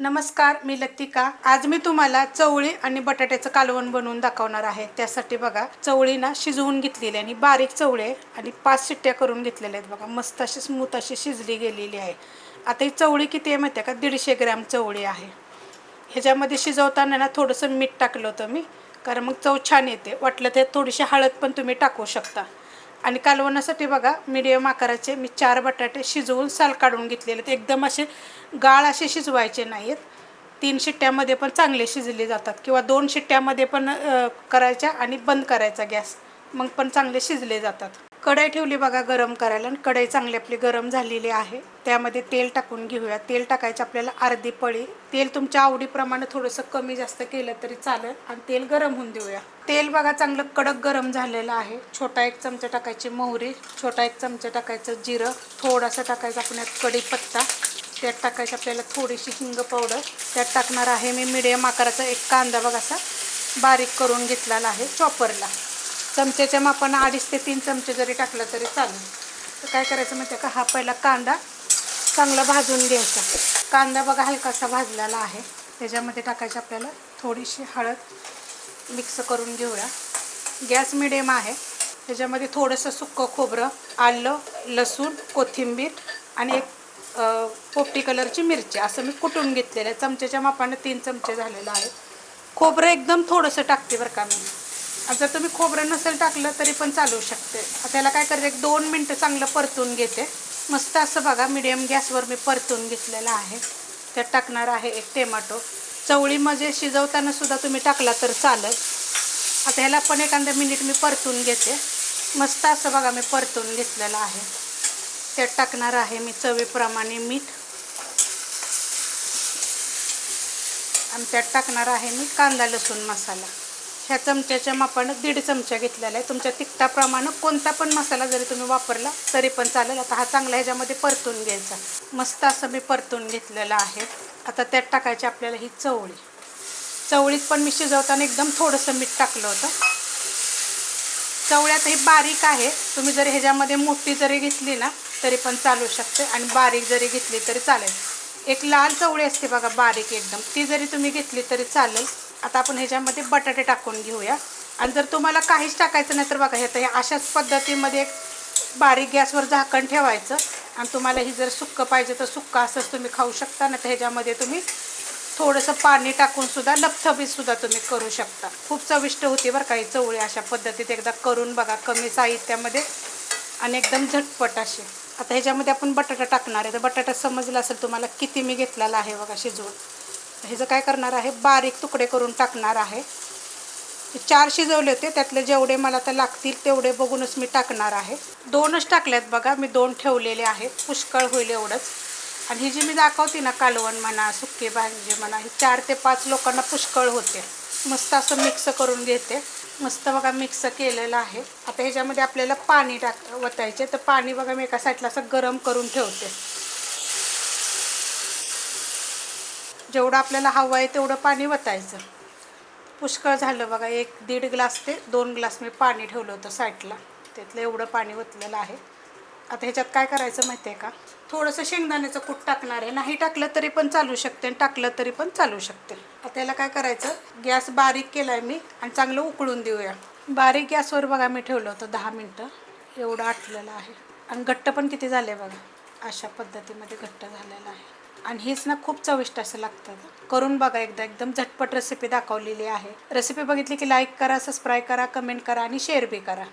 नमस्कार मी लतिका. आज मी तुम्हाला चवळी आणि बटाट्याचं कालवण बनवून दाखवणार आहे. त्यासाठी बघा चवळी ना शिजवून घेतलेली आहे आणि बारीक चवळी आणि पाच शिट्ट्या करून घेतलेल्या आहेत बघा. मस्त अशी स्मूथ अशी शिजली गेलेली आहे. आता ही चवळी किती आहे माहिती आहे का? दीडशे ग्रॅम चवळी आहे. ह्याच्यामध्ये शिजवताना ना थोडंसं मीठ टाकलं होतं मी कारण मग चव छान येते. वाटलं तर थोडीशी हळद पण तुम्ही टाकू शकता. आणि कालवणासाठी बघा मिडियम आकाराचे मी चार बटाटे शिजवून साल काढून घेतलेले आहेत. एकदम असे गाळ असे शिजवायचे नाहीत. तीन शिट्ट्यामध्ये पण चांगले शिजले जातात किंवा दोन शिट्ट्यामध्ये पण करायच्या आणि बंद करायचा गॅस. मग पण चांगले शिजले जातात. कढई ठेवली बघा गरम करायला आणि कढई चांगली आपली गरम झालेली आहे. त्यामध्ये तेल टाकून घेऊया. तेल टाकायचं आपल्याला अर्धी पळी. तेल तुमच्या आवडीप्रमाणे थोडंसं कमी जास्त केलं तरी चालेल आणि तेल गरम होऊन देऊया. तेल बघा चांगलं कडक गरम झालेलं आहे. छोटा एक चमचा टाकायची मोहरी छोटा एक चमचा टाकायचं जिरं थोडासा टाकायचं आपण यात कढीपत्ता त्यात टाकायचं आपल्याला थोडीशी हिंग पावडर त्यात टाकणार आहे मी मिडियम आकाराचा एक कांदा बघा असा बारीक करून घेतलेला आहे चॉपरला चमच्याच्या मापानं अडीच ते तीन चमचे जरी टाकलं तरी चालेल. तर काय करायचं माहिती आहे का? हा पहिला कांदा चांगला भाजून घ्यायचा. कांदा बघा हलकासा भाजलेला आहे. त्याच्यामध्ये टाकायची आपल्याला थोडीशी हळद मिक्स करून घेऊया. गॅस मिडियम आहे. त्याच्यामध्ये थोडंसं सुक्कं खोबरं आलं लसूण कोथिंबीर आणि एक पोपटी कलरची मिरची. असं मी कुटून घेतलेलं आहे. चमच्याच्या मापानं तीन चमचे झालेलं आहे. खोबरं एकदम थोडंसं टाकते बरं का मी. जर तुम्ही खोबरं नसेल टाकलं तरी पण चालू शकते. आता त्याला काय करते एक दोन मिनटं चांगलं परतून घेते. मस्त असं बघा मिडियम गॅसवर मी परतून घेतलेलं आहे. त्यात टाकणार आहे एक टोमॅटो चवळीमध्ये म्हणजे शिजवताना सुद्धा तुम्ही टाकला तर चालेल. आता ह्याला पण एखाद्या मिनिट मी परतून घेते. मस्त असं बघा मी परतून घेतलेलं आहे. त्यात टाकणार आहे मी चवीप्रमाणे मीठ. आणि त्यात टाकणार आहे मी कांदा लसूण मसाला. ह्या चमच्याच्या मापानं दीड चमचा घेतलेला आहे. तुमच्या तिखटाप्रमाणे कोणता पण मसाला जरी तुम्ही वापरला तरी पण चालेल. आता हा चांगला ह्याच्यामध्ये परतून घ्यायचा. मस्त असं मी परतून घेतलेलं आहे. आता त्यात टाकायची आपल्याला ही चवळी. चवळीत पण मी शिजवताना एकदम थोडंसं मीठ टाकलं होतं. चवळ्यात ही बारीक आहे. तुम्ही जरी ह्याच्यामध्ये मोठी जरी घेतली ना तरी पण चालू शकते. आणि बारीक जरी घेतली तरी चालेल. एक लाल चवळी असते बघा बारीक एकदम. ती जरी तुम्ही घेतली तरी चालेल. आता आपण ह्याच्यामध्ये बटाटे टाकून घेऊया. आणि जर तुम्हाला काहीच टाकायचं नाही तर बघा हे तर हे अशाच पद्धतीमध्ये एक बारीक गॅसवर झाकण ठेवायचं. आणि तुम्हाला ही जर सुक्कं पाहिजे तर सुक्का असंच तुम्ही खाऊ शकता ना तर ह्याच्यामध्ये तुम्ही थोडंसं पाणी टाकूनसुद्धा लपथबीतसुद्धा तुम्ही करू शकता. खूप चविष्ट होती बरं काही चवळी अशा पद्धतीत एकदा करून बघा कमी साहित्यामध्ये. आणि एकदम झटपट अशी. आता ह्याच्यामध्ये आपण बटाटा टाकणार आहे. तर बटाटा समजला असेल तुम्हाला किती मी घेतलेला आहे बघा शिजवून. ह्याचं काय करणार आहे बारीक तुकडे करून टाकणार आहे. चार शिजवले होते त्यातले जेवढे मला तर लागतील तेवढे बघूनच मी टाकणार आहे. दोनच टाकल्यात बघा मी दोन ठेवलेले आहेत. पुष्कळ होईल एवढंच. आणि ही जी मी दाखवते ना कालवण म्हणा सुके भाजी म्हणा ही चार ते पाच लोकांना पुष्कळ होते. मस्त असं मिक्स करून घेते. मस्त बघा मिक्स केलेलं आहे. आता ह्याच्यामध्ये आपल्याला पाणी टाक वतायचे तर पाणी बघा मी एका साईडला असं गरम करून ठेवते. जेवढं आपल्याला हवं आहे तेवढं पाणी वतायचं. पुष्कळ झालं बघा. एक दीड ग्लास ते दोन ग्लास मी पाणी ठेवलं होतं साईडला. त्यातलं एवढं पाणी ओतलेलं आहे. आता ह्याच्यात काय करायचं माहिती आहे का? थोडंसं शेंगदाण्याचं कूट टाकणार आहे. नाही टाकलं तरी पण चालू शकते आणि टाकलं तरी पण चालू शकते. आता याला काय करायचं? गॅस बारीक केला आहे मी आणि चांगलं उकळून देऊया. बारीक गॅसवर बघा मी ठेवलं होतं दहा मिनटं. एवढं आटलेलं आहे. आणि घट्ट पण किती झाले बघा. अशा पद्धतीमध्ये घट्ट झालेलं आहे. आणि हेच ना खूप चविष्ट असं लागतं करून बघा एकदा. एकदम झटपट रेसिपी दाखवलेली आहे. रेसिपी बघितली की लाईक करा सबस्क्राईब करा कमेंट करा आणि शेअर बी करा.